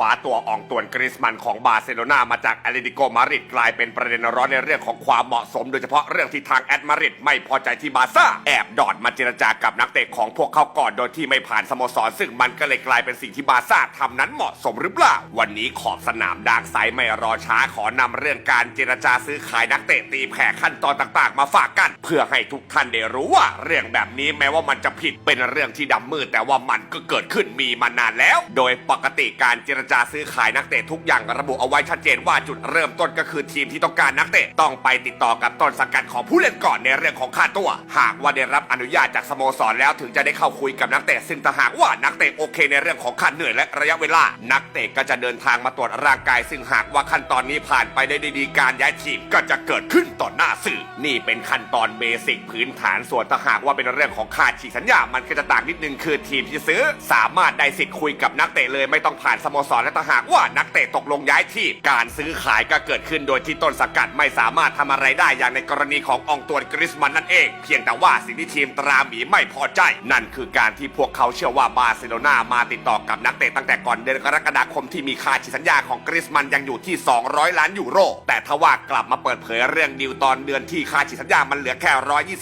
ว้าตัวอองตวนกริสมันของบาร์เซโลนามาจากอเลติโกมาริดกลายเป็นประเด็นร้อนในเรื่องของความเหมาะสม โดยเฉพาะเรื่องที่ทางแอตมาริดไม่พอใจที่บาซ่าแอบดอดมาเจรจากับนักเตะของพวกเขาก่อนโดยที่ไม่ผ่านสโมสร ซึ่งมันก็เลยกลายเป็นสิ่งที่บาซ่าทำนั้นเหมาะสมหรือเปล่า วันนี้ขอบสนามดางไซไม่รอช้าขอนำเรื่องการเจรจาซื้อขายนักเตะตีแผ่ขั้นตอนต่างๆ มาฝากกัน เพื่อให้ทุกท่านได้รู้ว่า เรื่องแบบนี้แม้ว่ามันจะผิดเป็นเรื่องที่ดำมืดแต่ว่ามันก็เกิดขึ้นมีมานานแล้ว โดยปกติการเจรจาซื้อขายนักเตะทุกอย่างระบุเอาไว้ชัดเจนว่าจุดเริ่มต้นก็คือทีมที่ต้องการนักเตะต้องไปติดต่อกับต้นสังกัดของผู้เล่นก่อนในเรื่องของค่าตัว หากว่าได้รับอนุญาตจากสโมสรแล้วถึงจะได้เข้าคุยกับนักเตะซึ่งถ้าหากว่านักเตะโอเค ในเรื่องของค่าเหนื่อยและระยะเวลา นักเตะก็จะเดินทางมาตรวจร่างกาย ซึ่งหากว่าขั้นตอนนี้ผ่านไปได้ดีการย้ายทีมก็จะเกิดขึ้นต่อหน้าสื่อ นี่เป็นขั้นตอนเบสิกพื้นฐานส่วนถ้าหากว่าเป็นเรื่องของค่าฉีกสัญญา มันก็จะต่างนิดนึงคือทีมที่ซื้อ สามารถได้สิทธิ์คุยกับนักเตะเลยไม่ต้องผ่านสโมสรและถ้าหากว่านักเตะตกลงย้ายทีมการซื้อขายก็เกิดขึ้นโดยที่ต้นสังกัดไม่สามารถทำอะไรได้อย่างในกรณีขององตวนกริสมันนั่นเอง เพียงแต่ว่าสิ่งที่ทีมตราหมีไม่พอใจ นั่นคือการที่พวกเขาเชื่อว่าบาร์เซโลนามาติดต่อกับนักเตะตั้งแต่ก่อนเดือนกรกฎาคมที่มีค่าฉีกสัญญาของกริสมันยังอยู่ที่ 200 ล้านยูโร แต่ทว่ากลับมาเปิดเผยเรื่องดิวตอนเดือนที่ค่าฉีกสัญญามันเหลือแค่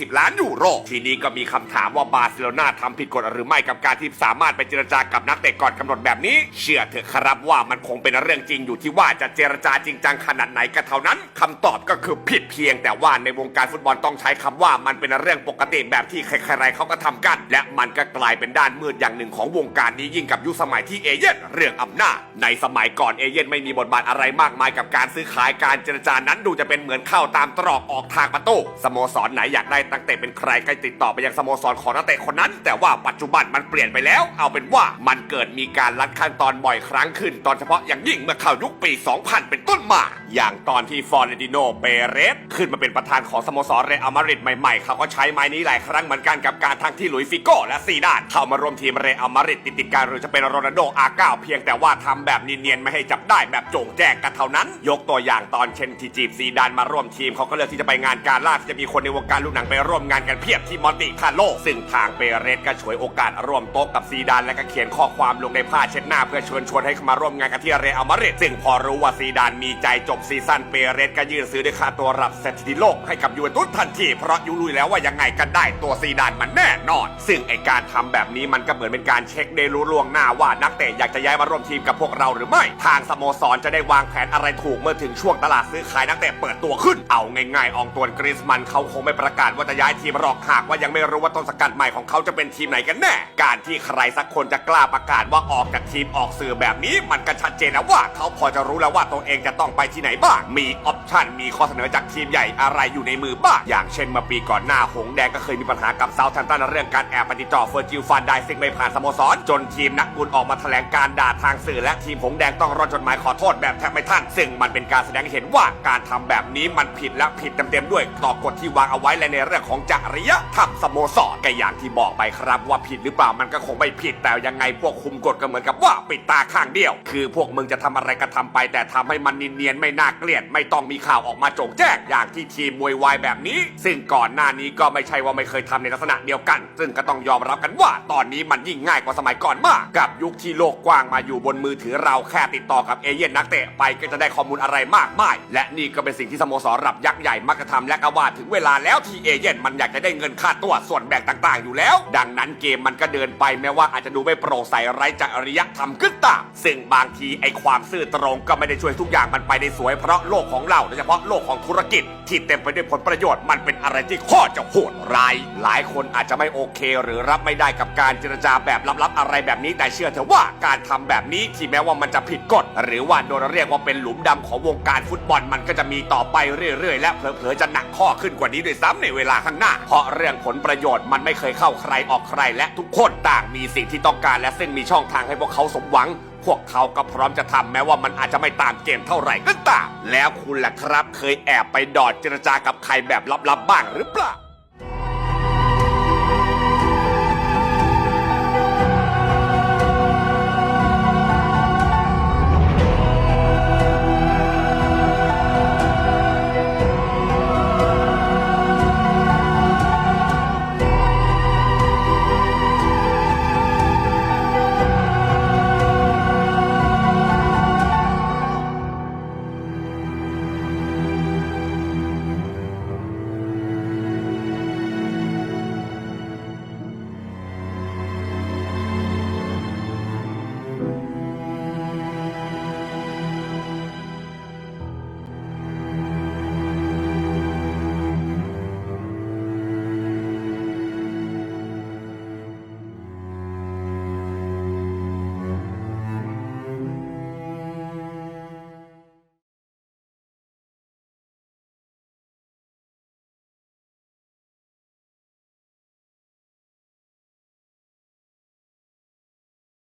120 ล้านยูโร ทีนี้ก็มีคำถามว่าบาร์เซโลนาทำผิดกฎหรือไม่กับการที่สามารถไปเจรจากับนักเตะก่อนกำหนดแบบนี้ เชื่อเถอะครับว่ามันคงเป็นเรื่องจริงอยู่ที่ว่าจะเจรจาจริงจังขนาดไหนก็เท่านั้นคำตอบก็คือผิดเพียง แต่ว่าในวงการฟุตบอลต้องใช้คำว่ามันเป็นเรื่องปกติแบบที่ใครๆเขาก็ทำกัน และมันก็กลายเป็นด้านมืดอย่างหนึ่งของวงการนี้ยิ่งกับยุคสมัยที่เอเย่นเรื่องอำนาจในสมัยก่อนเอเย่นไม่มีบทบาทอะไรมากมายกับการซื้อขายการเจรจานั้นดูจะเป็นเหมือนเข้าตามตรอกออกทางประตูสโมสรไหนอยากได้นักเตะเป็นใครก็ติดต่อไปยังสโมสรของนักเตะคนนั้น แต่ว่าปัจจุบันมันเปลี่ยนไปแล้ว เอาเป็นว่ามันเกิดมีการลัดขั้นตอนบ่อยครั้งขึ้นตอนเฉพาะอย่างยิ่งเมื่อเข้ายุคปี 2000 เป็นต้นมา อย่างตอนที่ฟอร์เรนติโนเปเรสขึ้นมาเป็นประธานของสโมสรเรอัลมาดริดใหม่ๆ เขาก็ใช้ไม้นี้หลายครั้งเหมือนกันกับการทั้งที่หลุยฟิโก้และซีดานเข้ามาร่วมทีมเรอัลมาดริดติดติดๆกันหรือจะเป็นโรนัลโดอาร์เก้าเพียงแต่ว่าทำแบบเนียนๆไม่ให้จับได้แบบโจ่งแจ้งกันเท่านั้น ยกตัวอย่างตอนเชนทีจีบซีดานมาร่วมทีมเขาก็เลือกที่จะไปงานการล่าที่จะมีคนในวงการลูกหนังไปร่วมงานกันเพียบที่มอนติคาร์โลซึ่งทางเปเรสก็ฉวยโอกาสร่วมโต๊ะกับซีดานและก็เขียนข้อความลงในผ้าเช็ดหน้าเพื่อเชิญชวนให้มาร่วมงานกันที่เรอัลมาดริดซึ่งพอรู้ว่าซีดานมีใจจบซีซั่นเปเรสก็ยื่นซื้อด้วยค่าตัวรับสถิติโลกให้กับยูเวนตุสทันที เพราะยูรู้แล้วว่ายังไงกันได้ตัวซีดานมันแน่นอน ซึ่งไอการทำแบบนี้มันก็เหมือนเป็นการเช็คได้รู้ล่วงหน้าว่านักเตะอยากจะย้ายมาร่วมทีมกับพวกเราหรือไม่ ทางสโมสรจะได้วางแผนอะไรถูกเมื่อถึงช่วงตลาดซื้อขายนักเตะเปิดตัวขึ้นเอาง่ายๆอองตวนกริสมันเขาคงไม่ประกาศว่าจะย้ายทีมหรอกหากว่ายังไม่รู้ว่าต้นสกัดใหม่ของเขาจะเป็นทีมไหนกันแน่ การที่ใครสักคนจะกล้าประกาศว่าออกจากทีมออกสื่อแบบนี้มันก็ชัดเจนแล้วว่าเขาพอจะรู้แล้วว่าตัวเองจะต้องไปที่ไหนบ้าง มีออปชันมีข้อเสนอจากทีมใหญ่อะไรอยู่ในมือบ้าง อย่างเช่นเมื่อปีก่อนหน้าหงแดงก็เคยมีปัญหากับเซาท์แฮมป์ตันเรื่องการแอบปติดต่อเฟอร์จิลฟันได้ซึ่งไม่ผ่านสโมสร จนทีมนักบุญออกมาแถลงการด่าทางสื่อและทีมหงแดงต้องรอจดหมายขอโทษแบบแทบไม่ทันซึ่งมันเป็นการแสดงให้เห็นว่าการทำแบบนี้มันผิดและผิดเต็มๆด้วยต่อกฎที่วางเอาไว้และในเรื่องของจริยธรรมสโมสรก็อย่างที่บอกไปครับว่าผิดหรือเปล่ามันก็คงไม่ผิดแต่ยังไงพวกคุมกฎก็เหมือนกับว่าปิดตาข้างเดียว คือพวกมึงจะทำอะไรก็ทำไป แต่ทำให้มันเนียนๆไม่น่าเกลียด ไม่ต้องมีข่าวออกมาโจงแจ้งอย่างที่ทีมมวยวายแบบนี้ ซึ่งก่อนหน้านี้ก็ไม่ใช่ว่าไม่เคยทำในลักษณะเดียวกัน ซึ่งก็ต้องยอมรับกันว่า ตอนนี้มันยิ่งง่ายกว่าสมัยก่อนมาก กับยุคที่โลกกว้างมาอยู่บนมือถือเราแค่ติดต่อกับเอเย่นนักเตะไปก็จะได้ข้อมูลอะไรมากมาย และนี่ก็เป็นสิ่งที่สโมสรรับยักษ์ใหญ่มักจะทำและก็ว่าถึงเวลาแล้วที่เอเย่นมันอยากจะได้เงินค่าตัวส่วนแบ่งต่างๆ อยู่แล้ว ดังนั้นเกมมันก็เดินไปแม้ว่าอาจจะดูไม่โปร่งใสไร้จริยธรรมก็ตามซึ่งบางทีไอความซื่อตรงก็ไม่ได้ช่วยทุกอย่างมันไปได้สวยเพราะโลกของเราโดยเฉพาะโลกของธุรกิจ ที่เต็มไปด้วยผลประโยชน์มันเป็นอะไรที่ข้อจะโหดร้าย หลายคนอาจจะไม่โอเค หรือรับไม่ได้กับการเจรจาแบบลับๆอะไรแบบนี้แต่เชื่อเถอะว่าการทำแบบนี้ที่แม้ว่ามันจะผิดกฎ หรือว่าโดนเรียกว่าเป็นหลุมดำของวงการฟุตบอลมันก็จะมีต่อไปเรื่อยๆ และเผลอๆจะหนักข้อขึ้นกว่านี้ด้วยซ้ำในเวลาข้างหน้า เพราะเรื่องผลประโยชน์มันไม่เคยเข้าใครออกใครและทุกคนต่างมีสิ่งที่ต้องการและซึ่งมีช่องทางให้พวกเขาสมหวัง วกเขาก็พร้อมจะทำแม้ว่ามันอาจจะไม่ตามเกมเท่าไหร่ก็ตาม แล้วคุณล่ะครับเคยแอบไปดอดเจรจากับใครแบบลับๆบ้างหรือเปล่า